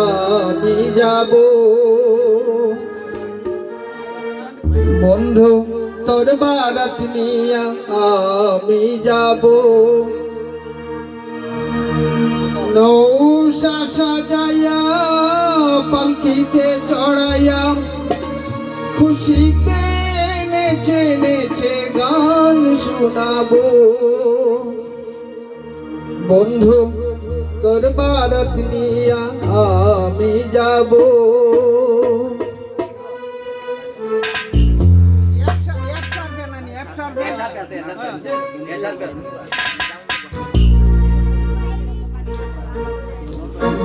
আমি যাব। বন্ধু, তোর বারাত আমি যাব। নৌসা সাজাইয়া, পালকিতে চড়াইয়া, খুশিতে নেচে নেচে গান শোনাবো। বন্ধু তোর ভারত নিয়া আমি যাব।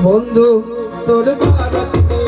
বন্ধু তোর ভারত নিয়া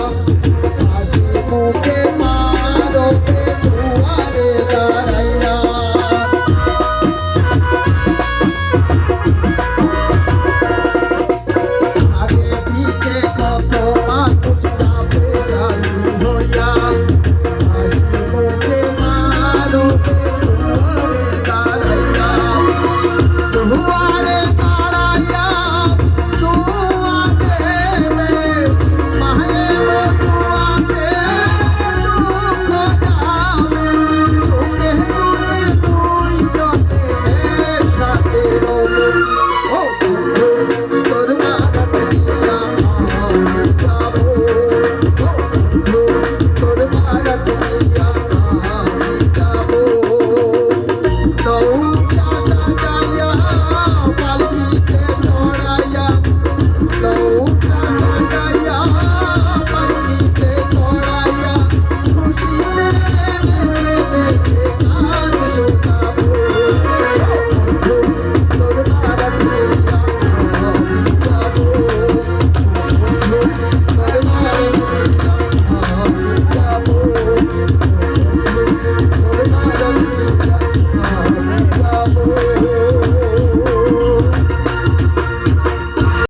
হাসি মুখে।